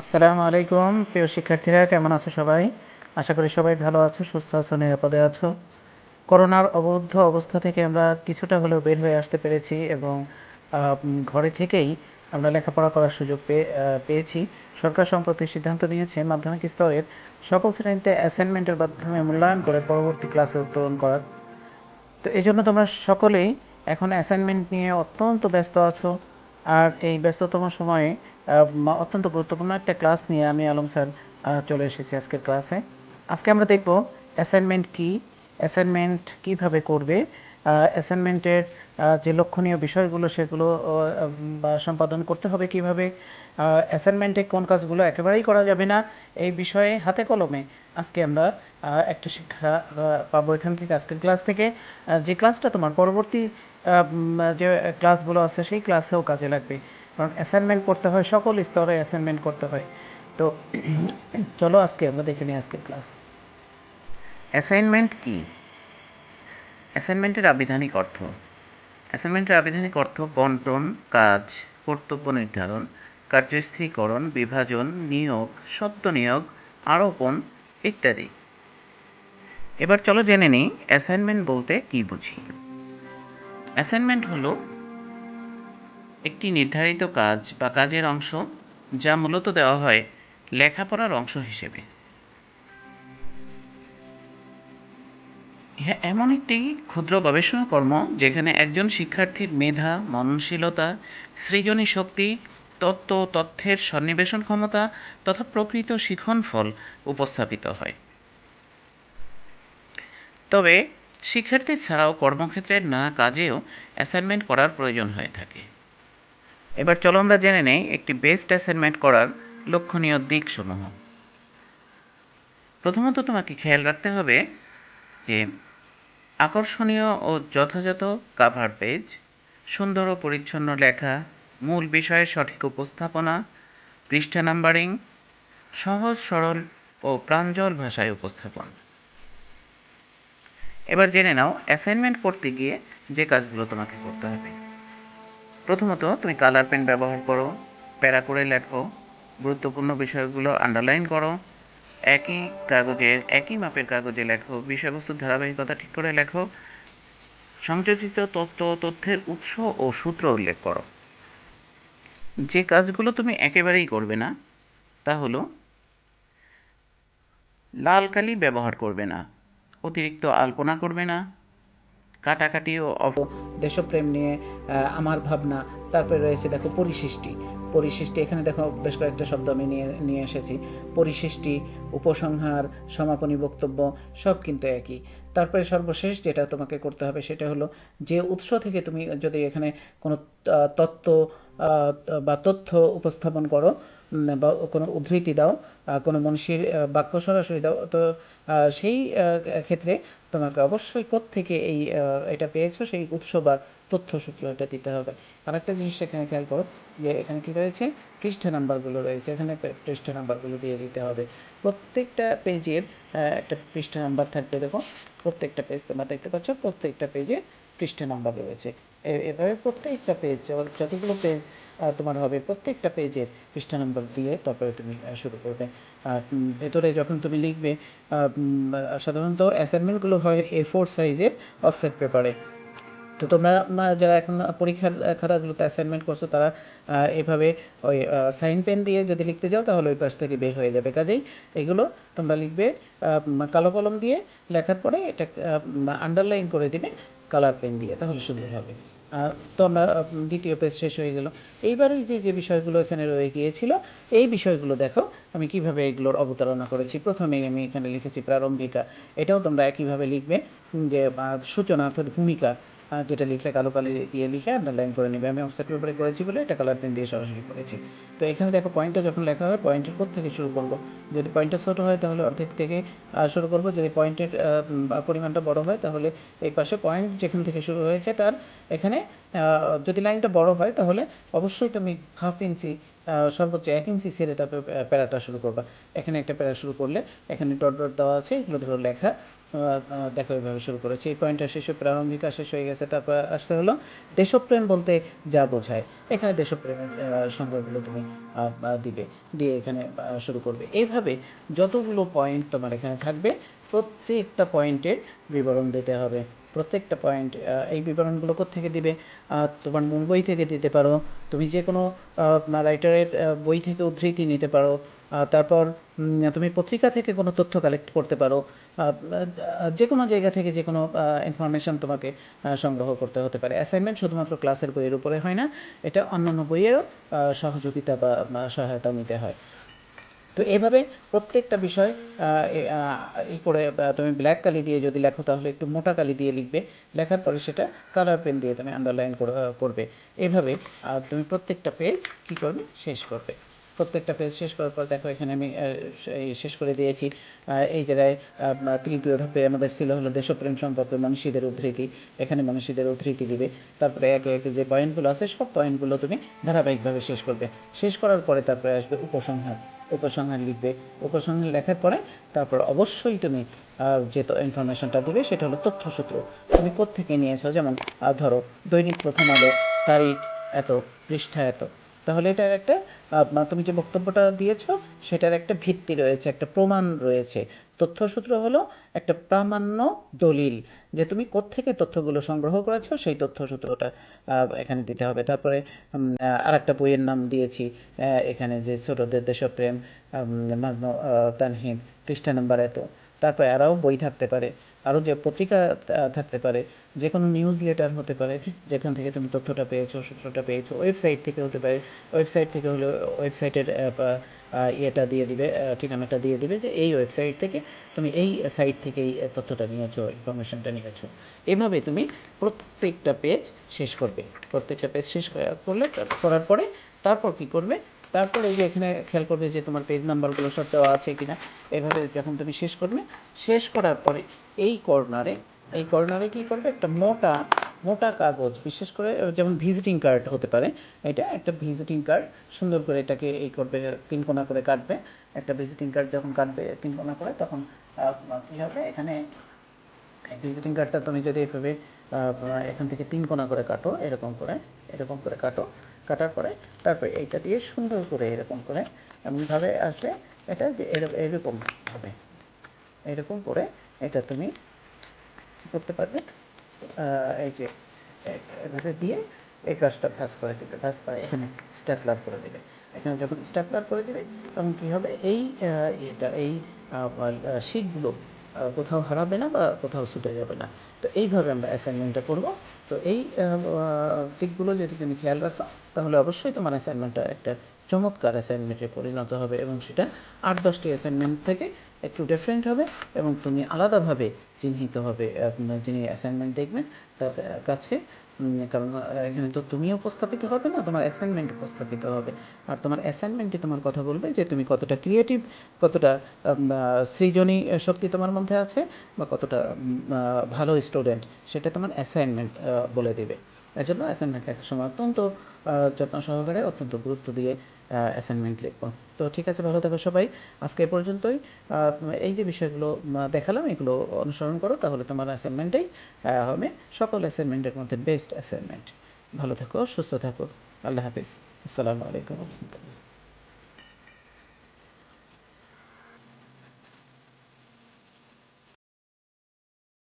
আসসালামু আলাইকুম। প্রিয় শিক্ষার্থীরা, কেমন আছো সবাই? আশা করি সবাই ভালো আছো, সুস্থ আছো, নিরাপদে আছো। করোনার অবরুদ্ধ অবস্থা থেকে আমরা কিছুটা হলেও বের হয়ে আসতে পেরেছি এবং ঘরে থেকেই আমরা লেখাপড়া করার সুযোগ পেয়ে পেয়েছি। সরকার সম্প্রতি সিদ্ধান্ত নিয়েছে, মাধ্যমিক স্তরের সকল শ্রেণীতে অ্যাসাইনমেন্টের মাধ্যমে মূল্যায়ন করে পরবর্তী ক্লাসে উত্তোলন করার। তো এই জন্য তোমরা সকলেই এখন অ্যাসাইনমেন্ট নিয়ে অত্যন্ত ব্যস্ত আছো। আর এই ব্যস্ততম সময়ে অত্যন্ত গুরুত্বপূর্ণ একটা ক্লাস নিয়ে আমি আলম স্যার চলে এসেছি আজকের ক্লাসে। আজকে আমরা দেখব অ্যাসাইনমেন্ট কি অ্যাসাইনমেন্ট কীভাবে করবে অ্যাসাইনমেন্টের যে লক্ষণীয় বিষয়গুলো সেগুলো সম্পাদন করতে হবে কীভাবে অ্যাসাইনমেন্টে কোন কাজগুলো একেবারেই করা যাবে না, এই বিষয়ে হাতে কলমে আজকে আমরা একটা শিক্ষা পাবো এখান থেকে আজকের ক্লাস থেকে। যে ক্লাসটা তোমার পরবর্তী যে ক্লাসগুলো আছে সেই ক্লাসেও কাজে লাগবে। কারণ অ্যাসাইনমেন্ট করতে হয়, সকল স্তরে অ্যাসাইনমেন্ট করতে হয়। তো চলো আজকে, আমরা দেখে নিই আজকের ক্লাস অ্যাসাইনমেন্ট কি? অ্যাসাইনমেন্টের আবিধানিক অর্থ। অ্যাসাইনমেন্টের আবিধানিক অর্থ বন্টন কাজ, কর্তব্য নির্ধারণ কার্যস্থীকরণ বিভাজন, নিয়োগ সত্য নিয়োগ, আরোপণ ইত্যাদি। এবার চলো জেনে নিই অ্যাসাইনমেন্ট বলতে কি বুঝি। অ্যাসাইনমেন্ট হলো একটি নির্ধারিত কাজ বা কাজের অংশ যা মূলত দেওয়া হয় লেখাপড়ার অংশ হিসেবে। হ্যাঁ এমন একটি ক্ষুদ্র গবেষণা কর্ম যেখানে একজন শিক্ষার্থীর মেধা, মননশীলতা, সৃজনী শক্তি, তত্ত্ব, তথ্যের সন্নিবেশন ক্ষমতা তথা প্রকৃত শিখন ফল উপস্থাপিত হয়। তবে, শিক্ষার্থী ছাড়াও কর্মক্ষেত্রের নানা কাজেও অ্যাসাইনমেন্ট করার প্রয়োজন হয়ে থাকে। এবার চলো আমরা জেনে নেই একটি বেস্ট অ্যাসাইনমেন্ট করার লক্ষণীয় দিকসমূহ। প্রথমত তোমাকে খেয়াল রাখতে হবে যে আকর্ষণীয় ও যথাযথ কাভার পেজ সুন্দর ও পরিচ্ছন্ন লেখা, মূল বিষয়ের সঠিক উপস্থাপনা, পৃষ্ঠা নাম্বারিং সহজ, সরল ও প্রাঞ্জল ভাষায় উপস্থাপন। এবার জেনে নাও, অ্যাসাইনমেন্ট করতে গিয়ে যে কাজগুলো তোমাকে করতে হবে। প্রথমত, তুমি কালার পেন ব্যবহার করো, প্যারা করে লেখো, গুরুত্বপূর্ণ বিষয়গুলো আন্ডারলাইন করো, একই কাগজের একই মাপের কাগজে লেখো বিষয়বস্তুর ধারাবাহিকতা ঠিক করে লেখো, সংযোজিত তথ্য, তথ্যের উৎস ও সূত্র উল্লেখ করো। যে কাজগুলো তুমি একেবারেই করবে না, তা হলো, লাল কালি ব্যবহার করবে না, অতিরিক্ত আলপনা করবে না কাটাকাটি ও দেশপ্রেম নিয়ে আমার ভাবনা, তারপরে রয়েছে দেখো পরিশিষ্টি পরিশিষ্টি এখানে দেখো বেশ কয়েকটা শব্দ আমি নিয়ে নিয়ে এসেছি। পরিশিষ্টি উপসংহার, সমাপনী বক্তব্য, সব কিন্তু একই। তারপরে সর্বশেষ যেটা তোমাকে করতে হবে সেটা হলো যে উৎস থেকে তুমি যদি এখানে কোনো তত্ত্ব বা তথ্য উপস্থাপন করো বা কোনো উদ্ধৃতি দাও কোনো মনীষীর বাক্য সরাসরি দাও, তো সেই ক্ষেত্রে তোমাকে অবশ্যই থেকে এই এটা পেয়েছ, সেই উৎস বা তথ্য সূত্র এটা দিতে হবে। আর একটা জিনিস এখানে খেয়াল করো, যে এখানে কি রয়েছে? পৃষ্ঠা নাম্বারগুলো রয়েছে, এখানে পৃষ্ঠা নাম্বারগুলো দিয়ে দিতে হবে। প্রত্যেকটা পেজের একটা পৃষ্ঠা নাম্বার থাকবে, দেখো, প্রত্যেকটা পেজ তোমরা দেখতে পাচ্ছ, প্রত্যেকটা পেজে পৃষ্ঠা নাম্বার রয়েছে। এভাবে প্রত্যেকটা পেজ যতগুলো পেজ তোমার হবে, প্রত্যেকটা পেজের পৃষ্ঠা নাম্বার দিয়ে তারপরে তুমি শুরু করবে। আর ভেতরে যখন তুমি লিখবে সাধারণত অ্যাসাইনমেন্টগুলো হয় এ ফোর সাইজের অফসেট পেপারে তো তোমরা যারা এখন পরীক্ষার খাতাগুলোতে অ্যাসাইনমেন্ট করছ, তারা এভাবে ওই সাইন পেন দিয়ে যদি লিখতে যাও, তাহলে ওই পাশ থেকে বের হয়ে যাবে। কাজেই এগুলো তোমরা লিখবে কালো কলম দিয়ে, লেখার পরে এটা আন্ডারলাইন করে দিবে কালার পেন দিয়ে, তাহলে সুন্দর হবে। তো আমরা দ্বিতীয় পেজ শেষ হয়ে গেল। এইবারে যে যে বিষয়গুলো এখানে রয়ে গিয়েছিল, এই বিষয়গুলো দেখো, আমি কীভাবে এগুলোর অবতারণা করেছি। প্রথমে আমি এখানে লিখেছি প্রারম্ভিকা। এটাও তোমরা একইভাবে লিখবে যে সূচনার্থের ভূমিকা যেটা লিখলে কালো কালি দিয়ে লিখে আন্ডারলাইন করে নেবে। আমি অফসেট পেপারে করেছি বলে এটা কালার পেন দিয়ে সরাসরি করেছি। তো এখানে দেখো পয়েন্টটা যখন লেখা হয় পয়েন্টের কোথা থেকে শুরু করব? যদি পয়েন্টটা ছোটো হয় তাহলে অর্ধেক থেকে শুরু করব। যদি পয়েন্টের পরিমাণটা বড় হয় তাহলে এই পাশে পয়েন্ট যেখান থেকে শুরু হয়েছে তার এখানে যদি লাইনটা বড় হয় তাহলে অবশ্যই তুমি হাফ ইঞ্চি সর্বোচ্চ এক ইঞ্চি ছেড়ে তারপরে প্যারাটা শুরু করবা। এখানে একটা প্যারা শুরু করলে এখানে ডট ডট দেওয়া আছে, এগুলো ধরো লেখা। দেখো এভাবে শুরু করেছে। এই পয়েন্টটা শেষে প্রারম্ভিকা শেষ হয়ে গেছে, তারপর আসতে হলো দেশপ্রেম বলতে যা বোঝায়। এখানে দেশপ্রেমের সংজ্ঞাগুলো তুমি দিবে, দিয়ে এখানে শুরু করবে। এইভাবে যতগুলো পয়েন্ট তোমার এখানে থাকবে প্রত্যেকটা পয়েন্টের বিবরণ দিতে হবে। প্রত্যেকটা পয়েন্ট এই বিবরণগুলো থেকে দিবে? তোমার মূল বই থেকে দিতে পারো। তুমি যে কোনো রাইটারের বই থেকে উদ্ধৃতি নিতে পারো। তারপর তুমি পত্রিকা থেকে কোনো তথ্য কালেক্ট করতে পারো। যে কোনো জায়গা থেকে যে কোনো ইনফরমেশন তোমাকে সংগ্রহ করতে হতে পারে। অ্যাসাইনমেন্ট শুধুমাত্র ক্লাসের বইয়ের উপরে হয় না, এটা অন্যান্য বইয়েরও সহযোগিতা বা সহায়তা নিতে হয়। তো এভাবে প্রত্যেকটা বিষয় এই করে তুমি ব্ল্যাক কালি দিয়ে যদি লেখো তাহলে একটু মোটা কালি দিয়ে লিখবে। লেখার পরে সেটা কালার পেন দিয়ে তুমি আন্ডারলাইন করবে। এভাবে তুমি প্রত্যেকটা পেজ কী করবে? শেষ করবে। প্রত্যেকটা পেজ শেষ করার পর দেখো এখানে আমি শেষ করে দিয়েছি। এই জায়গায় তৃতীয় ধাপে আমাদের ছিল হলো দেশপ্রেম সম্পর্কে মনীষীদের উদ্ধৃতি। এখানে মনীষীদের উদ্ধৃতি দিবে। তারপরে একে একে যে পয়েন্টগুলো আছে, সব পয়েন্টগুলো তুমি ধারাবাহিকভাবে শেষ করবে। শেষ করার পরে তারপরে আসবে উপসংহার। উপসংহার লিখবে। উপসংহার লেখার পরে তারপর অবশ্যই তুমি যে ইনফরমেশনটা দিবে সেটা হলো তথ্যসূত্র। তুমি কোত্থেকে নিয়েছো? যেমন ধরো দৈনিক প্রথম আলো, তারিখ এত, পৃষ্ঠা এত। তাহলে এটার একটা তুমি যে বক্তব্যটা দিয়েছ, সেটার একটা ভিত্তি রয়েছে, একটা প্রমাণ রয়েছে। তথ্যসূত্র হলো একটা প্রামাণ্য দলিল যে তুমি কোত্থেকে তথ্যগুলো সংগ্রহ করেছ, সেই তথ্যসূত্রটা এখানে দিতে হবে। তারপরে আর একটা বইয়ের নাম দিয়েছি এখানে যে ছোটদের দেশপ্রেম মাজনু তানহিদ পৃষ্ঠা নাম্বার এত। তারপরে এরাও বই থাকতে পারে, আরও যে পত্রিকা থাকতে পারে যে কোনো নিউজ লেটার হতে পারে, যেখান থেকে তুমি তথ্যটা পেয়েছ, সূত্রটা পেয়েছ ওয়েবসাইট থেকে হতে পারে ওয়েবসাইট থেকে হলে ওয়েবসাইটের ইয়েটা দিয়ে দিবে ঠিকানাটা দিয়ে দিবে যে এই ওয়েবসাইট থেকে তুমি এই সাইট থেকে এই তথ্যটা নিয়েছো ইনফরমেশনটা নিয়েছো। এভাবে তুমি প্রত্যেকটা পেজ শেষ করবে। প্রত্যেকটা পেজ শেষ করা- করলে করার পরে তারপর কি করবে? তারপর এই যে এখানে খেয়াল করবে যে তোমার পেজ নাম্বারগুলো সব দেওয়া আছে কিনা, এভাবে যখন তুমি শেষ করবে, শেষ করার পরে এই কর্নারে এই কর্নারে কি করবে? একটা মোটা মোটা কাগজ, বিশেষ করে যেমন ভিজিটিং কার্ড হতে পারে, এটা একটা ভিজিটিং কার্ড সুন্দর করে এটাকে এই করবে, তিন কোনা করে কাটবে, একটা ভিজিটিং কার্ড যখন কাটবে, তিন কোনা করে, তখন কী হবে? এখানে ভিজিটিং কার্ডটা তুমি যদি এভাবে এখান থেকে তিন কোনা করে কাটো, এরকম করে এরকম করে কাটো। কাটার পরে তারপরে এইটা দিয়ে সুন্দর করে এরকম করে এমনভাবে আসবে এটা যে এরকম হবে। এরকম করে এটা তুমি করতে পারবে? এই যে এভাবে দিয়ে এই কাজটা ভাস করে দেবে ভাস করে এখানে স্ট্যাপলার করে দেবে। এখানে যখন স্ট্যাপলার করে দেবে, তখন কী হবে? এই এটা, এই শিটগুলো কোথাও হারাবে না বা কোথাও ছুটে যাবে না। তো এইভাবে আমরা অ্যাসাইনমেন্টটা করব। তো এই দিকগুলো যদি তুমি খেয়াল রাখো, তাহলে অবশ্যই তোমার অ্যাসাইনমেন্টটা একটা চমৎকার অ্যাসাইনমেন্টে পরিণত হবে এবং সেটা আট দশটি অ্যাসাইনমেন্ট থেকে একটু ডিফারেন্ট হবে এবং তুমি আলাদাভাবে চিহ্নিত হবে যিনি অ্যাসাইনমেন্ট দেখবেন তার কাছে কারণ এখানে তো তুমিও উপস্থাপিত হবে না, তোমার অ্যাসাইনমেন্ট উপস্থাপিত হবে। আর তোমার অ্যাসাইনমেন্টে তোমার কথা বলবে যে তুমি কতটা ক্রিয়েটিভ কতটা সৃজনী শক্তি তোমার মধ্যে আছে বা কতটা ভালো স্টুডেন্ট সেটা তোমার অ্যাসাইনমেন্ট বলে দেবে। এর জন্য অ্যাসাইনমেন্ট লেখার সময় অত্যন্ত যত্ন সহকারে, অত্যন্ত গুরুত্ব দিয়ে অ্যাসাইনমেন্ট লিখব। তো ঠিক আছে, ভালো থাকো সবাই। আজকে এ পর্যন্তই। এই যে বিষয়গুলো দেখালাম, এগুলো অনুসরণ করো, তাহলে তোমার অ্যাসাইনমেন্টেই হবে সকল অ্যাসাইনমেন্টের মধ্যে বেস্ট অ্যাসাইনমেন্ট ভালো থাকো, সুস্থ থাকো। আল্লাহ হাফিজ। আসসালামু আলাইকুম।